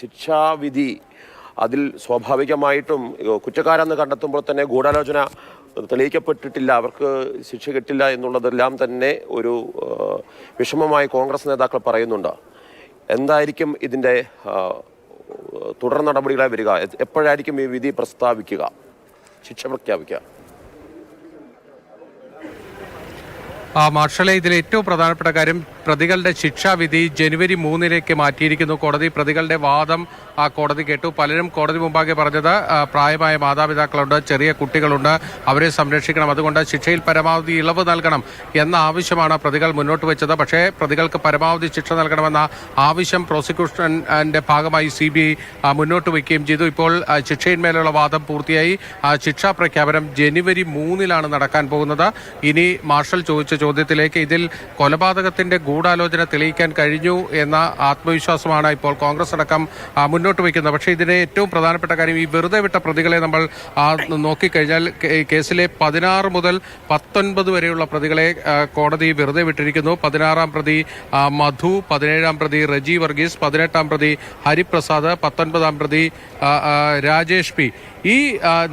ശിക്ഷാവിധി അതിൽ സ്വാഭാവികമായിട്ടും കുറ്റക്കാരെന്ന് കണ്ടെത്തുമ്പോൾ തന്നെ ഗൂഢാലോചന തെളിയിക്കപ്പെട്ടിട്ടില്ല അവർക്ക് ശിക്ഷ കിട്ടില്ല എന്നുള്ളതെല്ലാം തന്നെ ഒരു വിഷമമായി കോൺഗ്രസ് നേതാക്കൾ പറയുന്നുണ്ട്. എന്തായിരിക്കും ഇതിന്റെ തുടർ നടപടികളായി വരിക? എപ്പോഴായിരിക്കും ഈ വിധി പ്രസ്താവിക്കുക? ശിക്ഷ പ്രഖ്യാപിക്കുക. മാർഷലെ ഇതിൽ ഏറ്റവും പ്രധാനപ്പെട്ട കാര്യം പ്രതികളുടെ ശിക്ഷാവിധി ജനുവരി മൂന്നിലേക്ക് മാറ്റിയിരിക്കുന്നു. കോടതി പ്രതികളുടെ വാദം ആ കോടതി കേട്ടു. പലരും കോടതി മുമ്പാകെ പറഞ്ഞത് പ്രായമായ മാതാപിതാക്കളുണ്ട് ചെറിയ കുട്ടികളുണ്ട് അവരെ സംരക്ഷിക്കണം അതുകൊണ്ട് ശിക്ഷയിൽ പരമാവധി ഇളവ് നൽകണം എന്ന ആവശ്യമാണ് പ്രതികൾ മുന്നോട്ട് വെച്ചത്. പക്ഷേ പ്രതികൾക്ക് പരമാവധി ശിക്ഷ നൽകണമെന്ന ആവശ്യം പ്രോസിക്യൂഷന്റെ ഭാഗമായി സി ബി ഐ മുന്നോട്ട് വയ്ക്കുകയും ചെയ്തു. ഇപ്പോൾ ശിക്ഷയിന്മേലുള്ള വാദം പൂർത്തിയായി. ശിക്ഷാ പ്രഖ്യാപനം ജനുവരി മൂന്നിലാണ് നടക്കാൻ പോകുന്നത്. ഇനി മാർഷൽ ചോദിച്ച ചോദ്യത്തിലേക്ക് ഇതിൽ കൊലപാതകത്തിന്റെ ഗൂഢാലോചന തെളിയിക്കാൻ കഴിഞ്ഞു എന്ന ആത്മവിശ്വാസമാണ് ഇപ്പോൾ കോൺഗ്രസ് അടക്കം മുന്നോട്ട് വയ്ക്കുന്നത്. പക്ഷേ ഇതിലെ ഏറ്റവും പ്രധാനപ്പെട്ട കാര്യം ഈ വെറുതെ വിട്ട പ്രതികളെ നമ്മൾ നോക്കിക്കഴിഞ്ഞാൽ കേസിലെ പതിനാറ് മുതൽ പത്തൊൻപത് വരെയുള്ള പ്രതികളെ കോടതി വെറുതെ വിട്ടിരിക്കുന്നു. പതിനാറാം പ്രതി മധു പതിനേഴാം പ്രതി റജി വർഗീസ് പതിനെട്ടാം പ്രതി ഹരിപ്രസാദ് പത്തൊൻപതാം പ്രതി രാജേഷ് പി. ഈ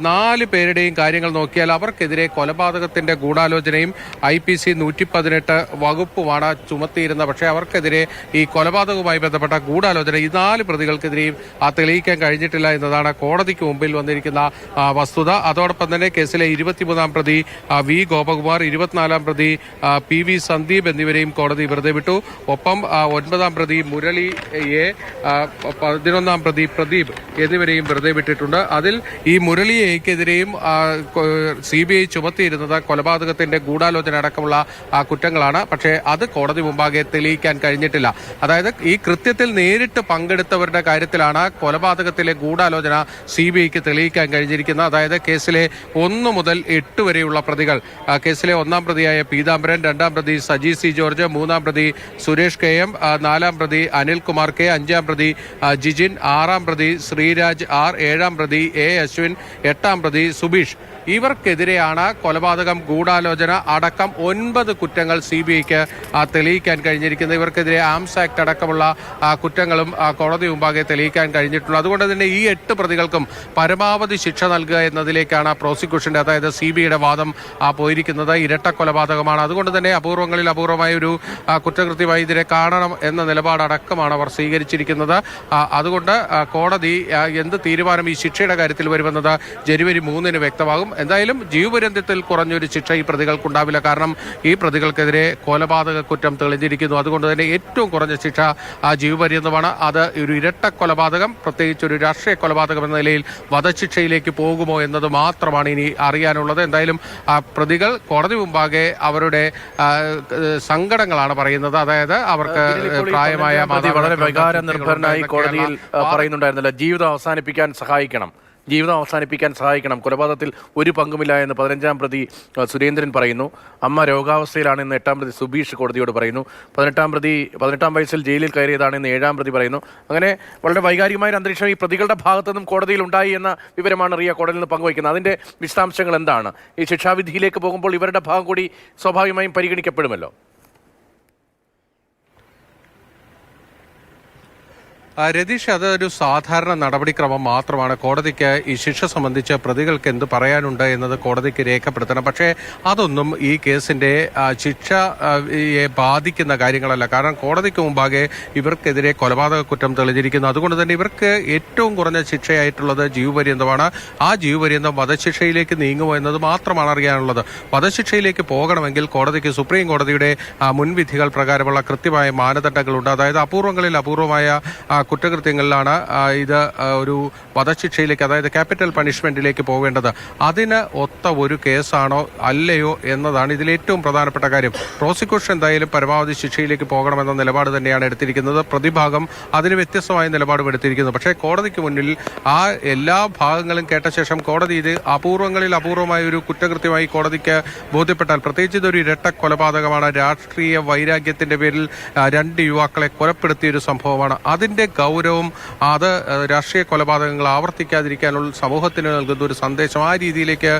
നാല് പേരുടെയും കാര്യങ്ങൾ നോക്കിയാൽ അവർക്കെതിരെ കൊലപാതകത്തിന്റെ ഗൂഢാലോചനയും ഐ പി സി നൂറ്റി പതിനെട്ട് വകുപ്പുമാണ് ചുമത്തിയിരുന്നത്. പക്ഷേ അവർക്കെതിരെ ഈ കൊലപാതകവുമായി ബന്ധപ്പെട്ട ഗൂഢാലോചന ഈ നാല് പ്രതികൾക്കെതിരെയും ആ തെളിയിക്കാൻ കഴിഞ്ഞിട്ടില്ല എന്നതാണ് കോടതിക്ക് മുമ്പിൽ വന്നിരിക്കുന്ന വസ്തുത. അതോടൊപ്പം തന്നെ കേസിലെ ഇരുപത്തിമൂന്നാം പ്രതി വി ഗോപകുമാർ ഇരുപത്തിനാലാം പ്രതി പി വി സന്ദീപ് എന്നിവരെയും കോടതി വെറുതെ വിട്ടു. ഒപ്പം ഒൻപതാം പ്രതി മുരളി എ പതിനൊന്നാം പ്രതി പ്രദീപ് എന്നിവരെയും വെറുതെ വിട്ടിട്ടുണ്ട്. അതിൽ ഈ മുരളിയെക്കെതിരെയും സി ബി ഐ ചുമത്തിയിരുന്നത് കൊലപാതകത്തിന്റെ ഗൂഢാലോചന അടക്കമുള്ള കുറ്റങ്ങളാണ്. പക്ഷേ അത് കോടതി മുമ്പാകെ തെളിയിക്കാൻ കഴിഞ്ഞിട്ടില്ല. അതായത് ഈ കൃത്യത്തിൽ നേരിട്ട് പങ്കെടുത്തവരുടെ കാര്യത്തിലാണ് കൊലപാതകത്തിലെ ഗൂഢാലോചന സി ബി ഐക്ക് തെളിയിക്കാൻ കഴിഞ്ഞിരിക്കുന്നത്. അതായത് കേസിലെ ഒന്ന് മുതൽ എട്ട് വരെയുള്ള പ്രതികൾ കേസിലെ ഒന്നാം പ്രതിയായ പീതാംബരൻ രണ്ടാം പ്രതി സജി സി ജോർജ് മൂന്നാം പ്രതി സുരേഷ് കെ എം നാലാം പ്രതി അനിൽകുമാർ കെ അഞ്ചാം പ്രതി ജിജിൻ ആറാം പ്രതി ശ്രീരാജ് ആർ ഏഴാം പ്രതി എ അശ്വിൻ എട്ടാം പ്രതി സുബീഷ്. ഇവർക്കെതിരെയാണ് കൊലപാതകം ഗൂഢാലോചന അടക്കം ഒൻപത് കുറ്റങ്ങൾ സി ബി ഐക്ക് തെളിയിക്കാൻ കഴിഞ്ഞിരിക്കുന്നത്. ഇവർക്കെതിരെ ആംസ് ആക്ട് അടക്കമുള്ള കുറ്റങ്ങളും കോടതി മുമ്പാകെ തെളിയിക്കാൻ കഴിഞ്ഞിട്ടുള്ളൂ അതുകൊണ്ട് തന്നെ ഈ എട്ട് പ്രതികൾക്കും പരമാവധി ശിക്ഷ നൽകുക എന്നതിലേക്കാണ് പ്രോസിക്യൂഷന്റെ അതായത് സി ബി ഐയുടെ വാദം പോയിരിക്കുന്നത്. ഇരട്ട കൊലപാതകമാണ്. അതുകൊണ്ട് തന്നെ അപൂർവങ്ങളിൽ അപൂർവമായ ഒരു കുറ്റകൃത്യമായി ഇതിനെ കാണണം എന്ന നിലപാടടക്കമാണ് അവർ സ്വീകരിച്ചിരിക്കുന്നത്. അതുകൊണ്ട് കോടതി എന്ത് തീരുമാനം ഈ ശിക്ഷയുടെ കാര്യത്തിൽ വരുമെന്നത് ജനുവരി മൂന്നിന് വ്യക്തമാകും. എന്തായാലും ജീവപര്യന്തത്തിൽ കുറഞ്ഞൊരു ശിക്ഷ ഈ പ്രതികൾക്കുണ്ടാവില്ല. കാരണം ഈ പ്രതികൾക്കെതിരെ കൊലപാതക കുറ്റം തെളിഞ്ഞിരിക്കുന്നു. അതുകൊണ്ട് തന്നെ ഏറ്റവും കുറഞ്ഞ ശിക്ഷ ആ ജീവപര്യന്തമാണ്. അത് ഒരു ഇരട്ട കൊലപാതകം പ്രത്യേകിച്ച് ഒരു രാഷ്ട്രീയ കൊലപാതകം എന്ന നിലയിൽ വധശിക്ഷയിലേക്ക് പോകുമോ എന്നത് മാത്രമാണ് ഇനി അറിയാനുള്ളത്. എന്തായാലും ആ പ്രതികൾ കോടതി മുമ്പാകെ അവരുടെ സങ്കടങ്ങളാണ് പറയുന്നത്. അതായത് അവർക്ക് പ്രായമായ മതി വളരെ വികാര നിർഭരനായി കോടതിയിൽ പറയുന്നുണ്ടായിരുന്നല്ലോ ജീവിതം അവസാനിപ്പിക്കാൻ സഹായിക്കണം. ജീവിതം അവസാനിപ്പിക്കാൻ സഹായിക്കണം. കൊലപാതകത്തിൽ ഒരു പങ്കുമില്ല എന്ന് പതിനഞ്ചാം പ്രതി സുരേന്ദ്രൻ പറയുന്നു. അമ്മ രോഗാവസ്ഥയിലാണെന്ന് എട്ടാം പ്രതി സുബീഷ് കോടതിയോട് പറയുന്നു. പതിനെട്ടാം പ്രതി പതിനെട്ടാം വയസ്സിൽ ജയിലിൽ കയറിയതാണെന്ന് ഏഴാം പ്രതി പറയുന്നു. അങ്ങനെ വളരെ വൈകാരികമായ അന്തരീക്ഷം ഈ പ്രതികളുടെ ഭാഗത്തു നിന്നും കോടതിയിൽ ഉണ്ടായി എന്ന വിവരമാണ് റിയ കോടതിയിൽ നിന്ന് പങ്കുവയ്ക്കുന്നത്. അതിന്റെ വിശദാംശങ്ങൾ എന്താണ്? ഈ ശിക്ഷാവിധിയിലേക്ക് പോകുമ്പോൾ ഇവരുടെ ഭാഗം കൂടി സ്വാഭാവികമായും പരിഗണിക്കപ്പെടുമല്ലോ. രതീഷ് അതൊരു സാധാരണ നടപടിക്രമം മാത്രമാണ്. കോടതിക്ക് ഈ ശിക്ഷ സംബന്ധിച്ച് പ്രതികൾക്ക് എന്ത് പറയാനുണ്ട് എന്നത് കോടതിക്ക് രേഖപ്പെടുത്തണം. പക്ഷേ അതൊന്നും ഈ കേസിന്റെ ആ, ശിക്ഷ ആ, യെ ബാധിക്കുന്ന കാര്യങ്ങളല്ല. കാരണം കോടതിക്ക് മുമ്പാകെ ഇവർക്കെതിരെ കൊലപാതക കുറ്റം തെളിഞ്ഞിരിക്കുന്നു. അതുകൊണ്ട് തന്നെ ഇവർക്ക് ഏറ്റവും കുറഞ്ഞ ശിക്ഷയായിട്ടുള്ളത് ജീവപര്യന്തമാണ്. ആ ജീവപര്യന്തം വധശിക്ഷയിലേക്ക് നീങ്ങുമോ എന്നത് മാത്രമാണ് അറിയാനുള്ളത്. വധശിക്ഷയിലേക്ക് പോകണമെങ്കിൽ കോടതിക്ക് സുപ്രീം കോടതിയുടെ മുൻവിധികൾ പ്രകാരമുള്ള കൃത്യമായ മാനദണ്ഡങ്ങളുണ്ട്. അതായത് അപൂർവങ്ങളിൽ അപൂർവമായ കുറ്റകൃത്യങ്ങളിലാണ് ഇത് ഒരു വധശിക്ഷയിലേക്ക് അതായത് ക്യാപിറ്റൽ പണിഷ്മെന്റിലേക്ക് പോകേണ്ടത്. അതിന് ഒത്ത ഒരു കേസാണോ അല്ലയോ എന്നതാണ് ഇതിൽ ഏറ്റവും പ്രധാനപ്പെട്ട കാര്യം. പ്രോസിക്യൂഷൻ എന്തായാലും പരമാവധി ശിക്ഷയിലേക്ക് പോകണമെന്ന നിലപാട് തന്നെയാണ് എടുത്തിരിക്കുന്നത്. പ്രതിഭാഗം അതിന് വ്യത്യസ്തമായ നിലപാടും എടുത്തിരിക്കുന്നു. പക്ഷേ കോടതിക്ക് മുന്നിൽ ആ എല്ലാ ഭാഗങ്ങളും കേട്ട ശേഷം കോടതി ഇത് അപൂർവങ്ങളിൽ അപൂർവമായ ഒരു കുറ്റകൃത്യമായി കോടതിക്ക് ബോധ്യപ്പെട്ടാൽ പ്രത്യേകിച്ച് ഇതൊരു ഇരട്ട കൊലപാതകമാണ്. രാഷ്ട്രീയ വൈരാഗ്യത്തിന്റെ പേരിൽ രണ്ട് യുവാക്കളെ കൊലപ്പെടുത്തിയ ഒരു സംഭവമാണ്. അതിന്റെ ഗൗരവം അത് രാഷ്ട്രീയ കൊലപാതകങ്ങൾ ആവർത്തിക്കാതിരിക്കാനുള്ള സമൂഹത്തിന് നൽകുന്ന ഒരു സന്ദേശം ആ രീതിയിലേക്ക്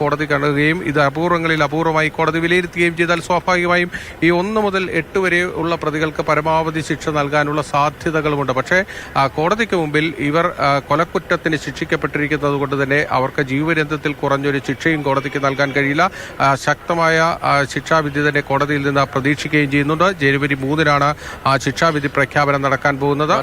കോടതി കാണുകയും ഇത് അപൂർവങ്ങളിൽ അപൂർവമായി കോടതി വിലയിരുത്തുകയും ചെയ്താൽ സ്വാഭാവികമായും ഈ ഒന്ന് മുതൽ എട്ട് വരെ ഉള്ള പ്രതികൾക്ക് പരമാവധി ശിക്ഷ നൽകാനുള്ള സാധ്യതകളുമുണ്ട്. പക്ഷേ കോടതിക്ക് മുമ്പിൽ ഇവർ കൊലക്കുറ്റത്തിന് ശിക്ഷിക്കപ്പെട്ടിരിക്കുന്നത് കൊണ്ട് തന്നെ അവർക്ക് ജീവപര്യന്തത്തിൽ കുറഞ്ഞൊരു ശിക്ഷയും കോടതിക്ക് നൽകാൻ കഴിയില്ല. ശക്തമായ ശിക്ഷാവിധി തന്നെ കോടതിയിൽ നിന്ന് പ്രതീക്ഷിക്കുകയും ചെയ്യുന്നുണ്ട്. ജനുവരി മൂന്നിനാണ് ശിക്ഷാവിധി പ്രഖ്യാപനം നടക്കാൻ പോകുന്നത്.